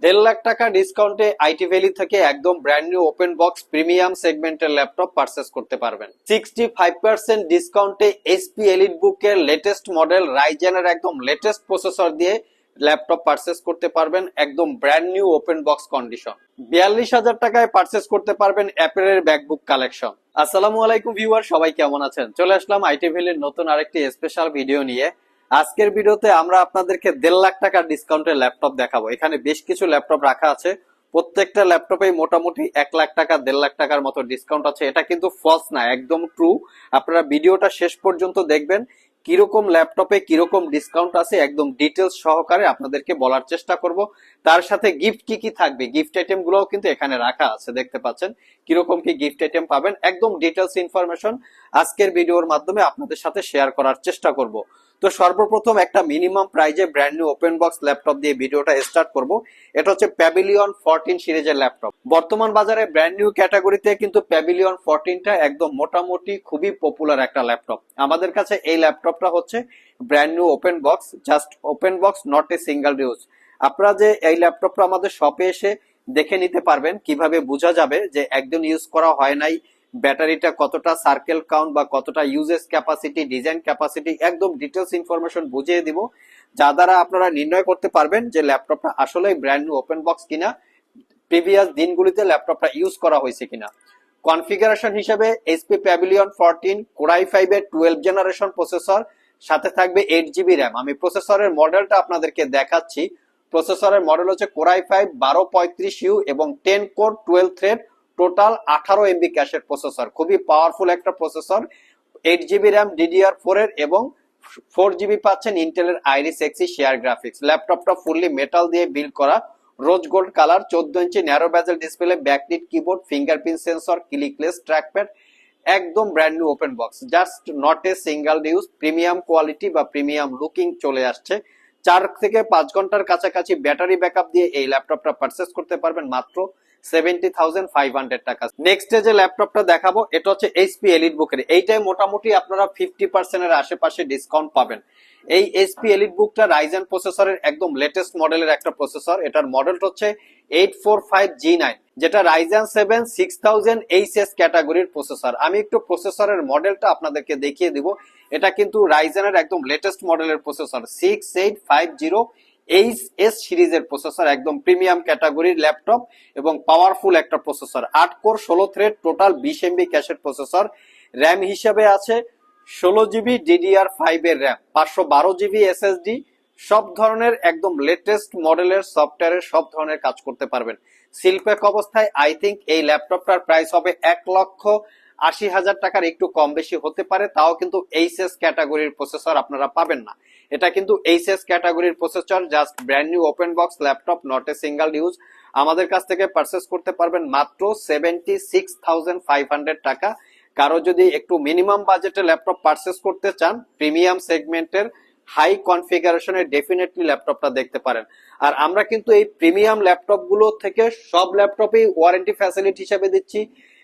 দেড় লাখ টাকা ডিসকাউন্টে আইটি ভ্যালি থেকে একদম brand new open box premium সেগমেন্টের ল্যাপটপ পারচেস করতে পারবেন। সিক্সটি ফাইভ পার্সেন্ট ডিসকাউন্টে এসপি এলিট বুকের লেটেস্ট মডেল রাইজেনের একদম লেটেস্ট প্রসেসর দিয়ে ল্যাপটপ পারচেস করতে পারবেন একদম brand new open box condition বিয়াল্লিশ হাজার টাকায় পারচেস করতে পারবেন অ্যাপেলের ব্যাকবুক কালেকশন আসসালামু আলাইকুম ভিউয়ার, সবাই কেমন আছেন? চলে আসলাম আইটি ভ্যালির নতুন আরেকটি স্পেশাল ভিডিও নিয়ে। আজকের ভিডিওতে আমরা আপনাদেরকে দেড় লাখ টাকার ডিসকাউন্টের ল্যাপটপ দেখাবো। এখানে বেশ কিছু ল্যাপটপ রাখা আছে। প্রত্যেকটা ল্যাপটপে মোটামুটি এক লাখ টাকা, দেড় লাখ টাকার মতো ডিসকাউন্ট আছে। এটা কিন্তু ফলস না, একদম ট্রু আপনারা ভিডিওটা শেষ পর্যন্ত দেখবেন। কীরকম ল্যাপটপে কীরকম ডিসকাউন্ট আছে, একদম ডিটেলস সহকারে আপনাদেরকে বলার চেষ্টা করব। তার সাথে গিফট কি কি থাকবে? গিফট আইটেম গুলোও কিন্তু এখানে রাখা আছে, দেখতে পাচ্ছেন। কীরকম কি গিফট আইটেম পাবেন? একদম ডিটেলস ইনফরমেশন আজকের ভিডিওর মাধ্যমে আপনাদের সাথে শেয়ার করার চেষ্টা করব। তো সর্বপ্রথম একটা মিনিমাম প্রাইজে brand new open box laptop দিয়ে ভিডিওটা স্টার্ট করব। এটা হচ্ছে প্যাভিলিয়ন ফোরটিন সিরিজের ল্যাপটপ বর্তমান বাজারে ব্র্যান্ড নিউ ক্যাটাগরিতে কিন্তু প্যাভিলিয়ন ফোরটিনটা একদম মোটামুটি খুবই পপুলার একটা ল্যাপটপ আমাদের কাছে এই ল্যাপটপটা হচ্ছে brand new open box just open box not a single use আপনারা যে এই ল্যাপটপটা আমাদের শপে এসে দেখে নিতে পারবেন। কীভাবে বোঝা যাবে যে একদিন ইউজ করা হয় নাই ব্যাটারিটা কতটা সার্কেল কাউন্ট বা কতটা ইউজেস ক্যাপাসিটি ডিজাইন ক্যাপাসিটি একদম ডিটেলস ইনফরমেশন বুঝিয়ে দিব। যা দ্বারা আপনারা নির্ণয় করতে পারবেন যে ল্যাপটপটা আসলে ব্র্যান্ড নিউ ওপেন বক্স কিনা প্রিভিয়াস দিনগুলিতে ল্যাপটপটা ইউজ করা হয়েছে কিনা। কনফিগারেশন হিসেবে HP pavilion fourteen core i five এর টুয়েলভ জেনারেশন প্রসেসর সাথে থাকবে এইট জিবি র্যাম আমি প্রসেসরের মডেলটা আপনাদেরকে দেখাচ্ছি। প্রসেসরের মডেল হচ্ছে কোরাই ফাইভ বারো পঁয়ত্রিশ ইউ এবং ten core twelve thread total আঠারো এমবি ক্যাশের প্রসেসর খুবই পাওয়ারফুল একটা processor eight GB RAM DDR four এর এবং ফোর জিবি পাচ্ছেন ইন্টেলের আইরিস এক্সি শেয়ার গ্রাফিক্স ল্যাপটপটা ফুললি মেটাল দিয়ে বিল্ড করা। রোজ গোল্ড কালার চোদ্দ ইঞ্চি narrow bezel display backlit keyboard fingerprint sensor clickless trackpad একদম brand new open box just not a single use premium quality বা premium looking চলে আসছে। চার থেকে পাঁচ ঘণ্টার কাছাকাছি ব্যাটারি ব্যাকআপ দিয়ে এই ল্যাপটপটা পারচেস করতে পারবেন। মাত্র সেভেন্টি থাউজেন্ড ফাইভ হান্ড্রেড টাকা। নেক্সট যে ল্যাপটপটা দেখাবো, এটা হচ্ছে এইচপি এলিট বুকের এইটাই মোটামুটি আপনারা ফিফটি পার্সেন্টের আশেপাশে ডিসকাউন্ট পাবেন। এই এইচপি এলিট বুকটা রাইজেন প্রসেসরের একদম লেটেস্ট মডেলের একটা প্রসেসর এটার মডেলটা হচ্ছে eight four five G nine যেটা Ryzen seven six thousand HS ক্যাটাগরির প্রসেসর আমি একটু প্রসেসরের মডেলটা আপনাদেরকে দেখিয়ে দিব। এটা কিন্তু রাইজেনের একদম লেটেস্ট মডেলের processor six eight five zero H S সিরিজের প্রসেসর, একদম প্রিমিয়াম ক্যাটাগরির ল্যাপটপ এবং পাওয়ারফুল একটা প্রসেসর। আট কোর, ষোলো থ্রেড টোটাল বিশ এমবি ক্যাশের প্রসেসর। র্যাম হিসেবে আছে ষোলো জিবি ডিডিআর ফাইভ এর র্যাম পাঁচশো বারো জিবি এসএসডি সব ধরনের একদম লেটেস্ট মডেলের সফটওয়্যারের সব ধরনের কাজ করতে পারবেন। সিলপ্যাক অবস্থায় আই থিঙ্ক এই ল্যাপটপটার প্রাইস হবে এক লক্ষ আশি হাজার টাকার একটু কম বেশি হতে পারে, তাও কিন্তু এইচএস ক্যাটাগরির প্রসেসর আপনারা পাবেন না। এটা কিন্তু এইচএস ক্যাটাগরির processor just brand new open box laptop not a single use আমাদের কাছ থেকে পারচেস করতে পারবেন মাত্র seventy six thousand five hundred টাকা। কারও যদি একটু মিনিমাম বাজেটে ল্যাপটপ পারচেস করতে চান প্রিমিয়াম সেগমেন্টের হাই কনফিগারেশনের ডেফিনেটলি ল্যাপটপটা দেখতে পারেন। আর আমরা কিন্তু এই প্রিমিয়াম ল্যাপটপগুলো থেকে সব ল্যাপটপেই ওয়ারেন্টি ফ্যাসিলিটি হিসেবে দিচ্ছি।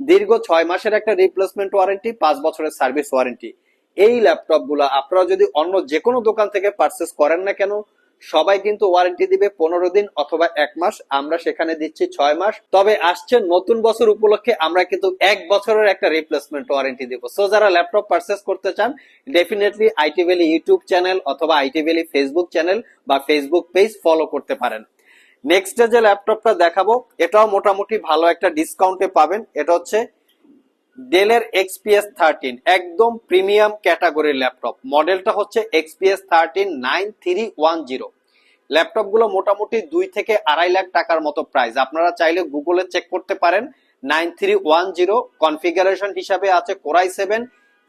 দীর্ঘ ছয় মাসের একটা রিপ্লেসমেন্ট ওয়ারেন্টি পাঁচ বছরের সার্ভিস ওয়ারেন্টি এই ল্যাপটপগুলো আপনারা যদি অন্য যে কোনো দোকান থেকে পারচেস করেন না কেন, সবাই কিন্তু ওয়ারেন্টি দিবে পনেরো দিন অথবা এক মাস। আমরা সেখানে দিচ্ছি ছয় মাস। তবে আসছে নতুন বছর উপলক্ষে আমরা কিন্তু এক বছরের একটা রিপ্লেসমেন্ট ওয়ারেন্টি দিব। সো যারা ল্যাপটপ পারচেস করতে চান definitely IT Valley YouTube channel অথবা আইটি ভ্যালি ফেসবুক চ্যানেল বা ফেসবুক পেজ ফলো করতে পারেন। নেক্সট যে ল্যাপটপটা দেখাবো, এটাও মোটামুটি ভালো একটা ডিসকাউন্টে পাবেন। এটা হচ্ছে ডেলের এক্সপিএস থার্টিন একদম প্রিমিয়াম ক্যাটাগরির ল্যাপটপ মডেলটা হচ্ছে XPS thirteen nine three one zero ল্যাপটপগুলো মোটামুটি দুই থেকে আড়াই লাখ টাকার মতো প্রাইস আপনারা চাইলে গুগলে চেক করতে পারেন। Nine three one zero configuration হিসাবে আছে core i seven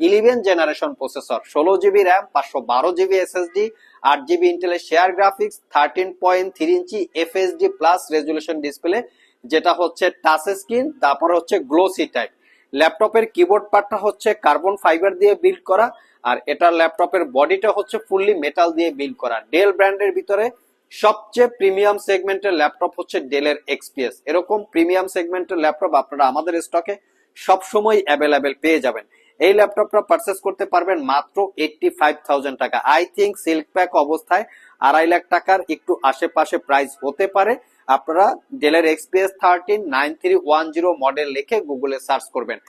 eleven generation processor, ষোলো জিবি র্যাম, পাঁচশো বারো জিবি এসএসডি, আট জিবি ইন্টেলের share graphics thirteen point three inch FHD plus resolution display যেটা হচ্ছে টাচ স্ক্রিন তারপর হচ্ছে গ্লোসি টাইপ ল্যাপটপের কিবোর্ড পার্টটা হচ্ছে কার্বন ফাইবার দিয়ে বিল্ড করা, আর এটার ল্যাপটপের বডিটা হচ্ছে ফুললি মেটাল দিয়ে বিল্ড করা। ডেল ব্র্যান্ডের ভিতরে সবচেয়ে প্রিমিয়াম সেগমেন্টের ল্যাপটপ হচ্ছে ডেলের এক্সপিএস এরকম প্রিমিয়াম সেগমেন্টের ল্যাপটপ আপনারা আমাদের স্টকে সবসময় অ্যাভেলেবেল পেয়ে যাবেন। এই ল্যাপটপটা পারচেস করতে পারবেন মাত্র এইটটি ফাইভ টাকা। আই থিঙ্ক সিল্ক প্যাক অবস্থায় আড়াই লাখ টাকার একটু আশেপাশে প্রাইস হতে পারে। আপনারা ডেলের XPS thirteen nine three one zero model লিখে গুগলে সার্চ করবেন।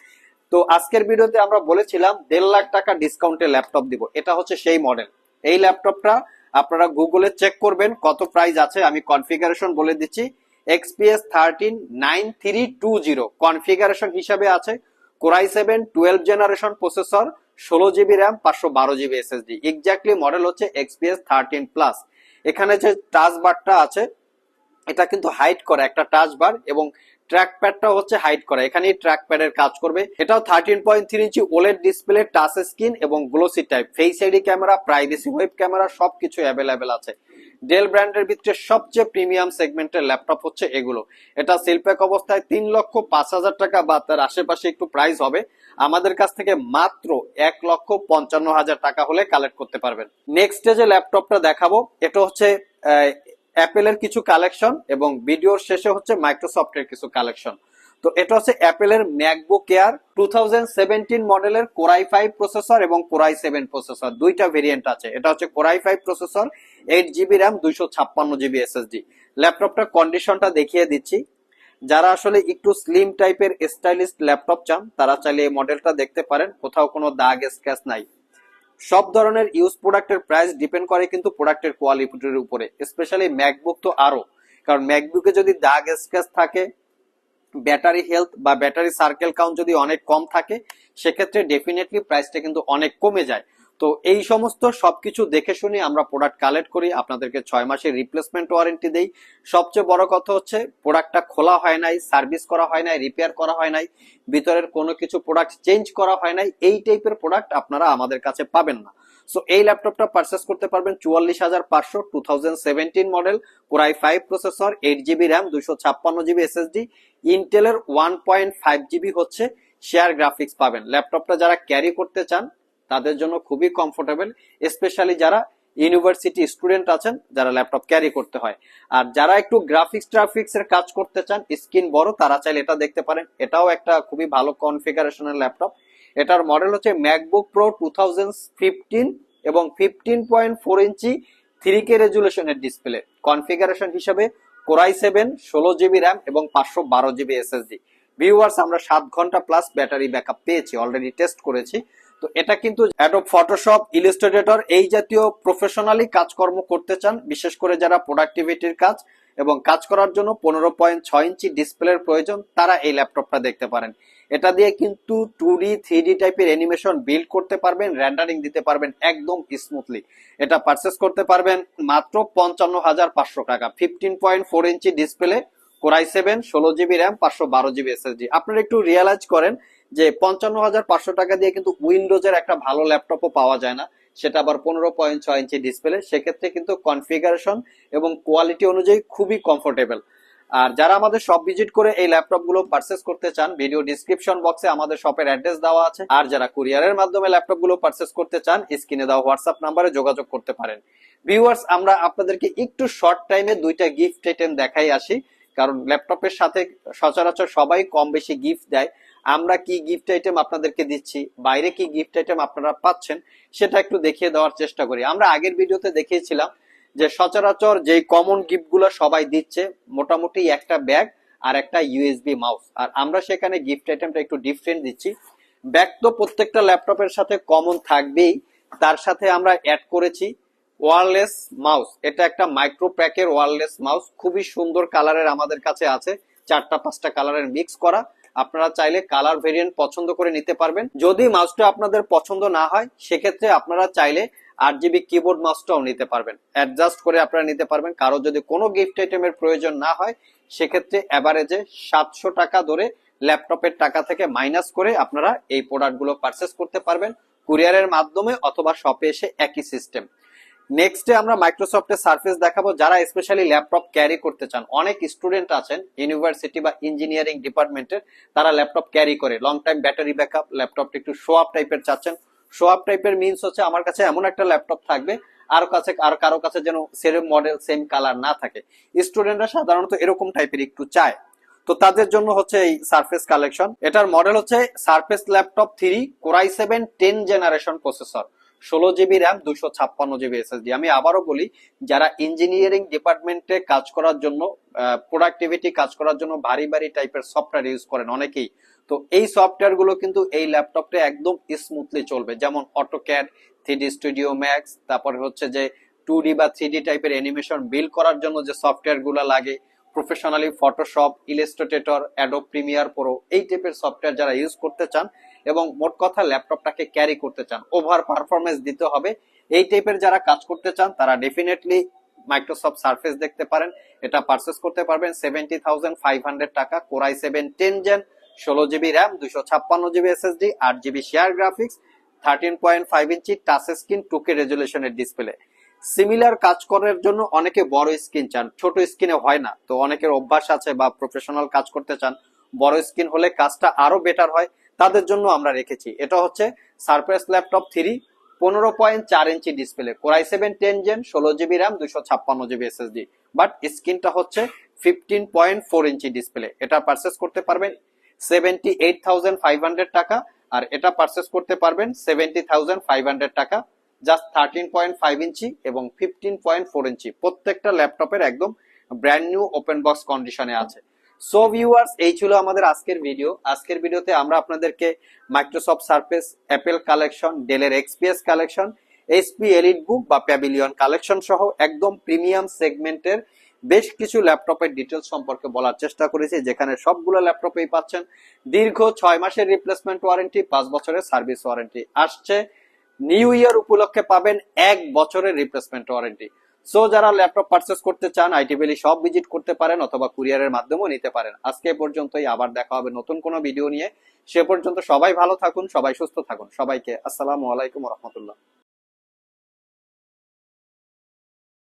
তো আজকের ভিডিওতে আমরা বলেছিলাম, দেড় লাখ টাকা ডিসকাউন্টে ল্যাপটপ দিব। এটা হচ্ছে সেই মডেল এই ল্যাপটপটা আপনারা গুগলে চেক করবেন, কত প্রাইস আছে, আমি কনফিগারেশন বলে দিচ্ছি। XPS thirteen nine three two zero configuration হিসাবে আছে। Core i seven twelve generation processor, ষোলো জিবি র্যাম, পাঁচশো বারো জিবি এসএসডি। এক্স্যাক্টলি মডেল হচ্ছে এক্সপিএস থার্টিন প্লাস এখানে যে টাচ বারটা আছে, এটা কিন্তু হাইট করে, একটা টাচ বার এবং ট্র্যাক প্যাডটা হচ্ছে হাইট করা। এখানে ট্র্যাক প্যাডের কাজ করবে। এটাও thirteen point three inch OLED display touch screen এবং glossy type face ID camera privacy web camera সবকিছু অ্যাভেলেবেল আছে। ডেল ব্র্যান্ডের ভিতরে সবচেয়ে প্রিমিয়াম সেগমেন্টের ল্যাপটপ হচ্ছে এগুলো। এটা সেলপ্যাক অবস্থায় তিন লক্ষ পাঁচ হাজার টাকা বা তার আশেপাশে একটু প্রাইস হবে। আমাদের কাছ থেকে মাত্র এক লক্ষ পঞ্চান্ন হাজার টাকা হলে কালেক্ট করতে পারবেন। নেক্সট যে ল্যাপটপটা দেখাবো, এটা হচ্ছে অ্যাপেলের কিছু কালেকশন এবং ভিডিওর শেষে হচ্ছে মাইক্রোসফটের কিছু কালেকশন তো এটা হচ্ছে অ্যাপেলের ম্যাকবুক এয়ার টু মডেলের কোরাই ফাইভ প্রসেসর এবং কোরাই সেভেন প্রসেসর। দুইটা ভেরিয়েন্ট আছে। এটা হচ্ছে core i five processor eight GB RAM দুইশো ছাপ্পান্ন জিবি এসএসডি ল্যাপটপটার কন্ডিশনটা দেখিয়ে দিচ্ছি। যারা আসলে একটু স্লিম টাইপের স্টাইলিশ ল্যাপটপ চান, তারা চাইলে এই মডেলটা দেখতে পারেন। কোথাও কোনো দাগ স্ক্যাচ নাই। সব ধরনের ইউজ প্রোডাক্টের প্রাইস ডিপেন্ড করে কিন্তু প্রোডাক্টের কোয়ালিটির উপরে। স্পেশালি ম্যাকবুক তো আরও। কারণ ম্যাকবুকে যদি দাগ স্ক্যাচ থাকে ব্যাটারি হেলথ বা ব্যাটারি সার্কেল কাউন্ট যদি অনেক কম থাকে, সেক্ষেত্রে ডেফিনেটলি প্রাইসটা কিন্তু অনেক কমে যায়। তো এই সমস্ত সবকিছু দেখে শুনে আমরা প্রোডাক্ট কালেক্ট করি, আপনাদেরকে ছয় মাসের রিপ্লেসমেন্ট ওয়ারেন্টি দেই। সবচেয়ে বড় কথা হচ্ছে প্রোডাক্টটা খোলা হয় নাই সার্ভিস করা হয় নাই রিপেয়ার করা হয় নাই, ভিতরের কোনো কিছু প্রোডাক্ট চেঞ্জ করা হয় নাই, এই টাইপের প্রোডাক্ট আপনারা আমাদের কাছে পাবেন না। সো এই ল্যাপটপটা পারচেস করতে পারবেন চুয়াল্লিশ হাজার পাঁচশো two thousand seventeen model core i five processor eight GB RAM দুইশো ছাপ্পান্ন জিবি এসএসডি ইন্টেলের ওয়ান পয়েন্ট ফাইভ জিবি হচ্ছে শেয়ার গ্রাফিক্স পাবেন। ল্যাপটপটা যারা ক্যারি করতে চান, তাদের জন্য খুবই কমফোর্টেবল স্পেশালি যারা ইউনিভার্সিটি স্টুডেন্ট আছেন, যারা ল্যাপটপ ক্যারি করতে হয়। আর যারা একটু গ্রাফিক্স ট্রাফিক্স এর কাজ করতে চান, স্ক্রিন বড়, তারা চাইলে এটা দেখতে পারেন। এটাও একটা খুবই ভালো কনফিগারেশনের ল্যাপটপ এটার মডেল হচ্ছে ম্যাকবুক প্রো টু এবং fifteen point four inch three K রেজুলেশনের display configuration হিসেবে কোরাই সেভেন ষোলো জিবি র্যাম এবং পাঁচশো বারো জিবি এসএসডি ভিউয়ার্স আমরা সাত ঘণ্টা প্লাস ব্যাটারি ব্যাকআপ পেয়েছি অলরেডি টেস্ট করেছি। তো এটা কিন্তু অ্যাডোব ফটোশপ ইলিস্ট্রেটর এই জাতীয় প্রফেশনালি কাজকর্ম করতে চান, বিশেষ করে যারা প্রোডাক্টিভিটির কাজ এবং কাজ করার জন্য পনেরো পয়েন্ট ছয় ইঞ্চি ডিসপ্লের প্রয়োজন, তারা এই ল্যাপটপটা দেখতে পারেন। এটা দিয়ে কিন্তু টু ডি থ্রি ডি টাইপের অ্যানিমেশন বিল্ড করতে পারবেন র্যান্ডারিং দিতে পারবেন একদম স্মুথলি এটা পারচেস করতে পারবেন মাত্র পঞ্চান্ন হাজার পাঁচশো টাকা। Fifteen point four inch display core i seven ষোলো জিবি র্যাম পাঁচশো বারো জিবি এসএসডি আপনারা একটু রিয়েলাইজ করেন যে পঞ্চান্ন হাজার পাঁচশো টাকা দিয়ে কিন্তু উইন্ডোজের একটা ভালো ল্যাপটপও পাওয়া যায় না। সেটা আবার পনেরো পয়েন্ট ছয় ইঞ্চি ডিসপ্লে সেক্ষেত্রে কিন্তু কনফিগারেশন এবং কোয়ালিটি অনুযায়ী খুবই কমফোর্টেবল আর যারা আমাদের শপ ভিজিট করে এই ল্যাপটপগুলো পারচেস করতে চান ভিডিও ডিসক্রিপশন বক্সে আমাদের শপের অ্যাড্রেস দেওয়া আছে। আর যারা কুরিয়ারের মাধ্যমে ল্যাপটপগুলো পারচেস করতে চান স্ক্রিনে দেওয়া হোয়াটসঅ্যাপ নাম্বারে যোগাযোগ করতে পারেন। ভিউয়ার্স আমরা আপনাদেরকে একটু শর্ট টাইমে দুইটা গিফট আইটেম দেখাই আসি। কারণ ল্যাপটপের সাথে সচরাচর সবাই কম বেশি গিফট দেয়। আমরা কি গিফট আইটেম আপনাদেরকে দিচ্ছি, বাইরে কি গিফট আইটেম আপনারা পাচ্ছেন, সেটা একটু দেখিয়ে দেওয়ার চেষ্টা করি। আমরা আগের ভিডিওতে দেখিয়েছিলাম যে সচরাচর যে কমন গিফটগুলো সবাই দিচ্ছে, মোটামুটি একটা ব্যাগ আর একটা ইউএসবি মাউস আর আমরা সেখানে গিফট আইটেমটা একটু ডিফারেন্ট দিচ্ছি। ব্যাগ তো প্রত্যেকটা ল্যাপটপের সাথে কমন থাকবেই। তার সাথে আমরা অ্যাড করেছি ওয়ারলেস মাউস এটা একটা মাইক্রো প্যাকের ওয়ারলেস মাউস খুবই সুন্দর কালারের আমাদের কাছে আছে। চারটা, পাঁচটা কালারের মিক্স করা। আপনারা চাইলে কালার ভেরিয়েন্ট পছন্দ করে নিতে পারবেন। যদি মাউসটা আপনাদের পছন্দ না হয়, সেক্ষেত্রে আপনারা চাইলে আট জিবি কিবোর্ড মাউসটাও নিতে পারবেন। অ্যাডজাস্ট করে আপনারা নিতে পারবেন। কারও যদি কোনো গিফট আইটেমের প্রয়োজন না হয়, সেক্ষেত্রে অ্যাভারেজে সাতশো টাকা ধরে ল্যাপটপের টাকা থেকে মাইনাস করে আপনারা এই প্রোডাক্টগুলো পারচেস করতে পারবেন কুরিয়ারের মাধ্যমে অথবা শপে এসে একই সিস্টেম নেক্সটে আমরা মাইক্রোসফটের সার্ফেস দেখাবো। যারা স্পেশালি ল্যাপটপ ক্যারি করতে চান, অনেক স্টুডেন্ট আছেন ইউনিভার্সিটি বা ইঞ্জিনিয়ারিং ডিপার্টমেন্টের তারা ল্যাপটপ ক্যারি করে। লং টাইম ব্যাটারি ব্যাকআপ ল্যাপটপটা একটু শো আপ টাইপের চাচ্ছেন। শো আপ টাইপের মিনস হচ্ছে আমার কাছে এমন একটা ল্যাপটপ থাকবে, আর কাছে, আর কারও কাছে যেন সেম মডেল সেম কালার না থাকে। স্টুডেন্টরা সাধারণত এরকম টাইপের একটু চায়। তো তাদের জন্য হচ্ছে এই সারফেস কালেকশন এটার মডেল হচ্ছে Surface laptop three core i seven ten generation processor ষোলো জিবি র্যাম দুশো ছাপ্পান্ন জিবি এসএসডি আমি আবারও বলি, যারা ইঞ্জিনিয়ারিং ডিপার্টমেন্টে কাজ করার জন্য প্রোডাক্টিভিটি কাজ করার জন্য ভারী ভারী টাইপের সফটওয়্যার ইউজ করেন অনেকেই তো এই সফটওয়্যারগুলো কিন্তু এই ল্যাপটপটা একদম স্মুথলি চলবে। যেমন অটোক্যাড থ্রি স্টুডিও ম্যাক্স তারপরে হচ্ছে যে টু ডি বা থ্রি টাইপের অ্যানিমেশন বিল করার জন্য যে সফটওয়্যারগুলো লাগে professionally Photoshop Illustrator Adobe Premiere Pro এই টাইপের সফটওয়্যার যারা ইউজ করতে চান এবং মোট কথা ল্যাপটপটাকে ক্যারি করতে চান ওভার পারফরমেন্স দিতে হবে, এই টাইপের যারা কাজ করতে চান, তারা ডেফিনেটলি মাইক্রোসফট সার্ফেস দেখতে পারেন। এটা পারচেস করতে পারবেন সেভেন্টি থাউজেন্ড ফাইভ হান্ড্রেড টাকা core i seven ten gen ষোলো জিবি র্যাম দুশো ছাপ্পান্ন জিবি এসএসডি, আট GB share graphics thirteen point five inch touch screen two K রেজুলেশনের display similar কাজ করার জন্য অনেকে বড় স্ক্রিন চান, ছোট স্ক্রিনে হয় না। তো অনেকের অভ্যাস আছে বা প্রফেশনাল কাজ করতে চান, বড় স্ক্রিন হলে কাজটা আরও বেটার হয়, তাদের জন্য আমরা রেখেছি। এটা হচ্ছে সারপ্রাইজ ল্যাপটপ থ্রি পনেরো পয়েন্ট চার ইঞ্চি display core i seven ten gen ষোলো জিবি র্যাম দুশো ছাপ্পান্ন জিবি এসএসডি। বাট স্ক্রিনটা হচ্ছে fifteen point four inch display এটা পারচেস করতে পারবেন seventy eight thousand five hundred টাকা, আর এটা করতে পারবেন সেভেন্টি থাউজেন্ড ফাইভ হান্ড্রেড টাকা just thirteen point five inch এবং ফিফটিন পয়েন্ট ফোর ইঞ্চি। প্রত্যেকটা ল্যাপটপের একদম ব্র্যান্ড নিউ ওপেন বক্স কন্ডিশনে আছে। সো ভিউয়ার্স এই ছিল আমাদের আজকের ভিডিও আজকের ভিডিওতে আমরা আপনাদেরকে মাইক্রোসফট সার্ফেস অ্যাপেল কালেকশন ডেলের এক্সপিএস কালেকশন এইচপি এলিট বুক বা প্যাভিলিয়ন কালেকশন সহ একদম প্রিমিয়াম সেগমেন্টের বেশ কিছু ল্যাপটপের ডিটেলস সম্পর্কে বলার চেষ্টা করেছি, যেখানে সবগুলো ল্যাপটপেই পাচ্ছেন। দীর্ঘ ছয় মাসের রিপ্লেসমেন্ট ওয়ারেন্টি পাঁচ বছরের সার্ভিস ওয়ারেন্টি আসছে। নিউ ইয়ার উপলক্ষে পাবেন এক বছরের রিপ্লেসমেন্ট ওয়ারেন্টি সো যারা ল্যাপটপ পারচেস করতে চান আইটি ভ্যালি সব ভিজিট করতে পারেন অথবা কুরিয়ারের মাধ্যমেও নিতে পারেন। আজকে পর্যন্তই, আবার দেখা হবে নতুন কোনো ভিডিও নিয়ে। সে পর্যন্ত সবাই ভালো থাকুন, সবাই সুস্থ থাকুন। সবাইকে আসসালামু আলাইকুম রহমতুল্লাহ।